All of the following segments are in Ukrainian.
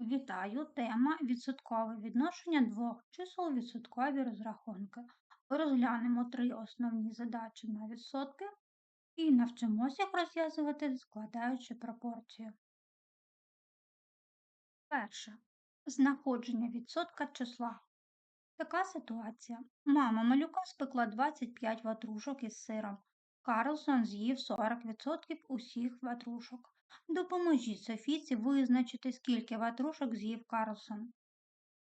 Вітаю! Тема відсоткове відношення двох чисел відсоткові розрахунки. Розглянемо три основні задачі на відсотки і навчимося їх розв'язувати, складаючи пропорцію. Перше. Знаходження відсотка числа. Така ситуація. Мама малюка спекла 25 ватрушок із сиром. Карлсон з'їв 40% усіх ватрушок. Допоможіть Софійці визначити, скільки ватрушок з'їв Карлсон.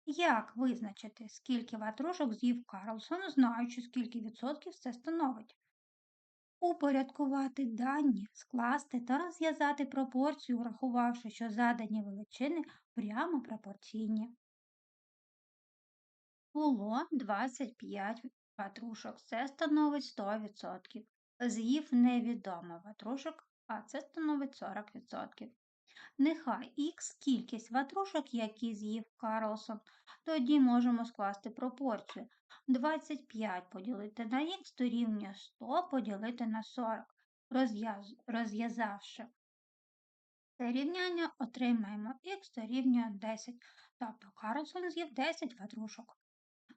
Як визначити, скільки ватрушок з'їв Карлсон, знаючи, скільки відсотків це становить? Упорядкувати дані, скласти та розв'язати пропорцію, врахувавши, що задані величини прямо пропорційні. Було 25 ватрушок, це становить 100%. З'їв невідомо ватрушок, а це становить 40%. Нехай х кількість ватрушок, які з'їв Карлсон, тоді можемо скласти пропорцію. 25 поділити на х дорівнює 100 поділити на 40, розв'язавши це рівняння, отримаємо х дорівнює 10, тобто Карлсон з'їв 10 ватрушок.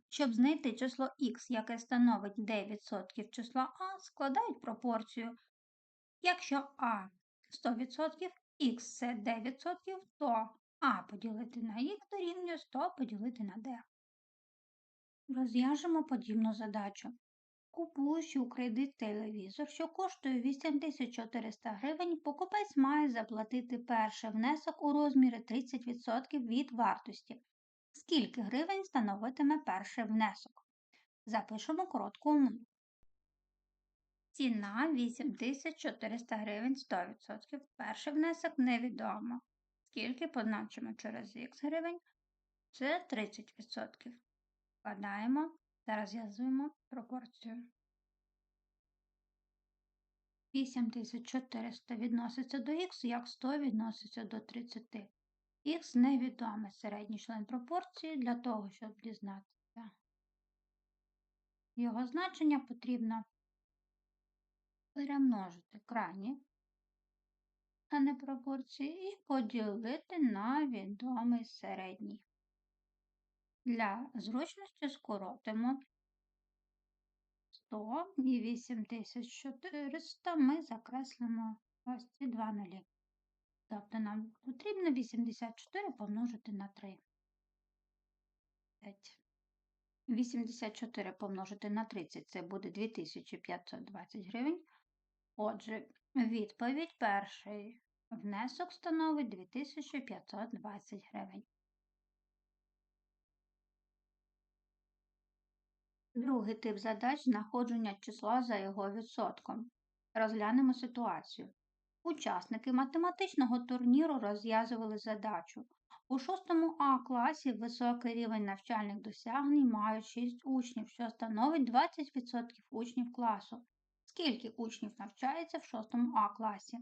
Щоб знайти число х, яке становить 9% числа а, складають пропорцію. Якщо а 100%, х це 9%, то а поділити на х дорівнює 100 поділити на d. Розв'яжемо подібну задачу. Купуючи у кредит телевізор, що коштує 8400 гривень, покупець має заплатити перший внесок у розмірі 30% від вартості. Скільки гривень становитиме перший внесок? Запишемо коротку умову. Ціна 8400 гривень 100%. Перший внесок невідомо. Скільки позначимо через х гривень? Це 30%. Вкладаємо та розв'язуємо пропорцію. 8400 відноситься до х, як 100 відноситься до 30. Х невідомий середній член пропорції для того, щоб дізнатися. Його значення потрібно перемножити крайні а не пропорції і поділити на відомий середній. Для зручності скоротимо 100 і 8400 ми закреслимо ось ці два нулі. Тобто нам потрібно 84 помножити на 3. 5. 84 помножити на 30 це буде 2520 гривень. Отже, відповідь перший внесок становить 2520 гривень. Другий тип задач знаходження числа за його відсотком. Розглянемо ситуацію. Учасники математичного турніру розв'язували задачу. У 6 А класі високий рівень навчальних досягнень мають 6 учнів, що становить 20% учнів класу. Скільки учнів навчається в 6 А класі?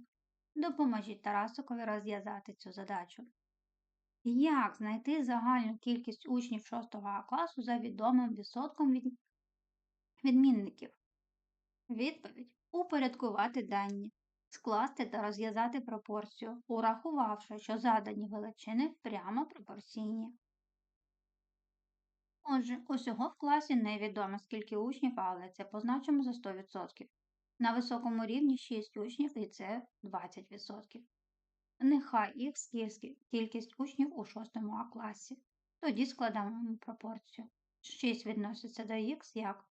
Допоможіть Тарасикові розв'язати цю задачу. Як знайти загальну кількість учнів 6 А класу за відомим відсотком від... відмінників? Відповідь упорядкувати дані, скласти та розв'язати пропорцію, урахувавши, що задані величини прямо пропорційні. Отже, усього в класі невідомо скільки учнів, але це позначимо за 100%. На високому рівні 6 учнів і це 20%. Нехай х кількість учнів у 6 А класі. Тоді складаємо пропорцію. 6 відноситься до х як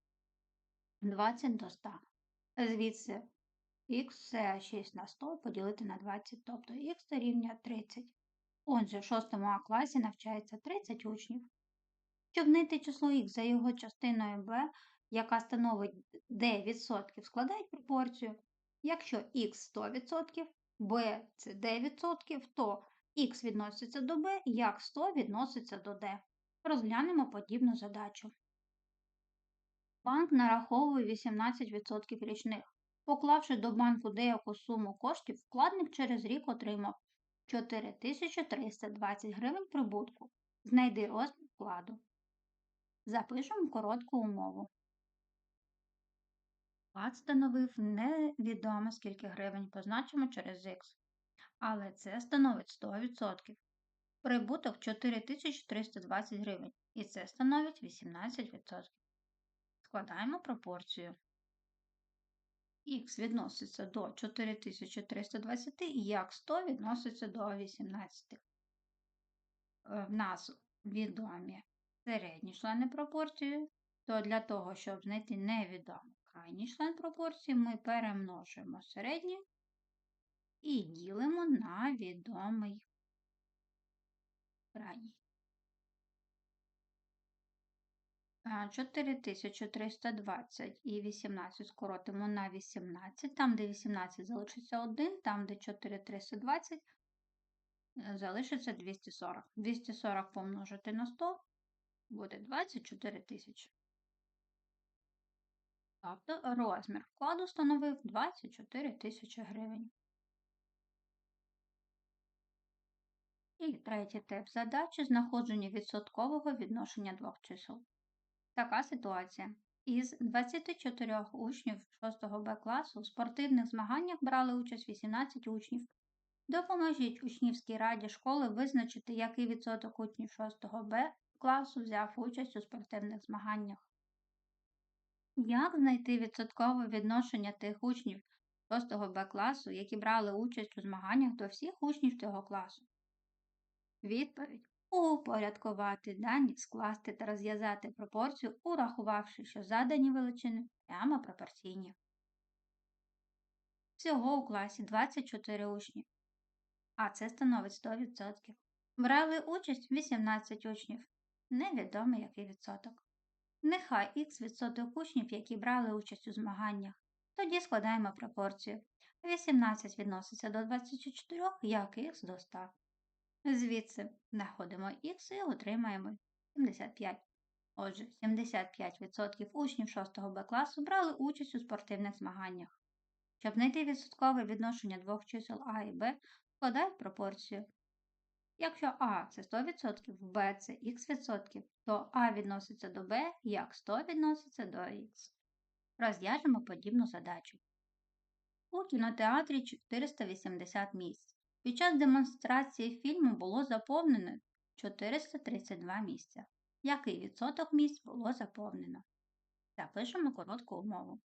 20 до 100. Звідси х це 6 на 100 поділити на 20, тобто х дорівнює 30. Отже, в 6 А класі навчається 30 учнів. Щоб знайти число х за його частиною b, яка становить d%, складають пропорцію. Якщо х 100%, b це d%, то х відноситься до b, як 100 відноситься до d. Розглянемо подібну задачу. Банк нараховує 18% річних. Поклавши до банку деяку суму коштів, вкладник через рік отримав 4320 гривень прибутку. Знайди розмір вкладу. Запишемо коротку умову. Вклад становив невідомо скільки гривень, позначимо через х. Але це становить 100%. Прибуток 4320 гривень. І це становить 18%. Складаємо пропорцію. Х відноситься до 4320 і як 100 відноситься до 18. Е, В нас відомі середні члени пропорції, то для того, щоб знайти невідомий крайній член пропорції, ми перемножуємо середній і ділимо на відомий крайній. 4320 і 18 скоротимо на 18. Там, де 18 залишиться 1, там, де 4320 е, залишиться 240. 240 помножити на 100 буде 24 тисячі. Тобто розмір вкладу становив 24 тисячі гривень. І третій тип задачі знаходження відсоткового відношення двох чисел. Така ситуація. Із 24 учнів 6 Б класу у спортивних змаганнях брали участь 18 учнів. Допоможіть учнівській раді школи визначити, який відсоток учнів 6 Б класу взяв участь у спортивних змаганнях. Як знайти відсоткове відношення тих учнів 6 Б класу, які брали участь у змаганнях до всіх учнів цього класу? Відповідь упорядкувати дані, скласти та розв'язати пропорцію, урахувавши, що задані величини прямо пропорційні. Всього у класі 24 учні, а це становить 100%. Брали участь 18 учнів. Невідомий який відсоток. Нехай х відсоток учнів, які брали участь у змаганнях. Тоді складаємо пропорцію. 18 відноситься до 24, як х до 100. Звідси знаходимо х і отримаємо 75. Отже, 75% учнів 6 Б класу брали участь у спортивних змаганнях. Щоб знайти відсоткове відношення двох чисел А і Б, складають пропорцію. Якщо А це 100%, Б це х%, то А відноситься до Б, як 100 відноситься до х. Розв'яжемо подібну задачу. У кінотеатрі 480 місць. Під час демонстрації фільму було заповнено 432 місця. Який відсоток місць було заповнено? Запишемо коротку умову.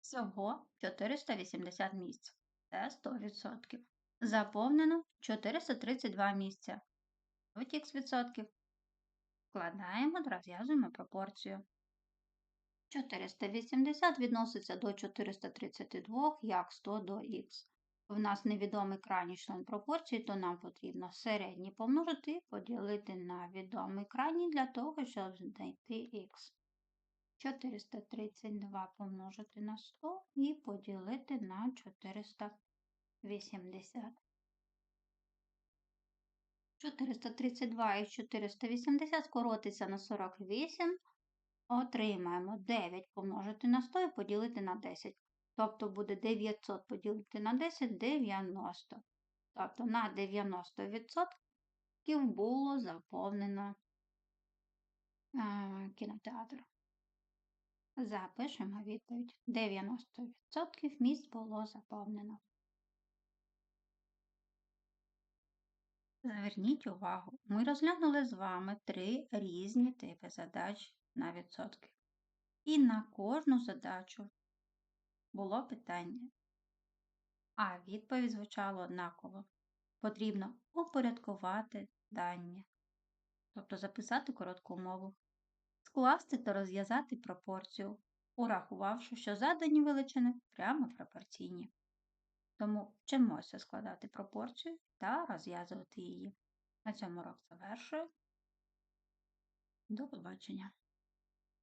Всього 480 місць. Це 100%. Заповнено 432 місця. х відсотків. Вкладаємо та розв'язуємо пропорцію. 480 відноситься до 432, як 100 до х в нас невідомий крайній член пропорції, то нам потрібно середній помножити і поділити на відомий крайній для того, щоб знайти х. 432 помножити на 100 і поділити на 480. 432 і 480 скоротиться на 48. Отримаємо 9 помножити на 100 і поділити на 10. Тобто буде 900 поділити на 10 90. Тобто на 90% було заповнено а, кінотеатр. Запишемо відповідь. 90% місць було заповнено. Зверніть увагу, ми розглянули з вами три різні типи задач на відсотки. І на кожну задачу було питання. А відповідь звучала однаково. Потрібно упорядкувати дані, тобто записати коротку мову, скласти та розв'язати пропорцію, урахувавши, що задані величини прямо пропорційні. Тому вчимося складати пропорцію та розв'язувати її. На цьому урок завершую. До побачення!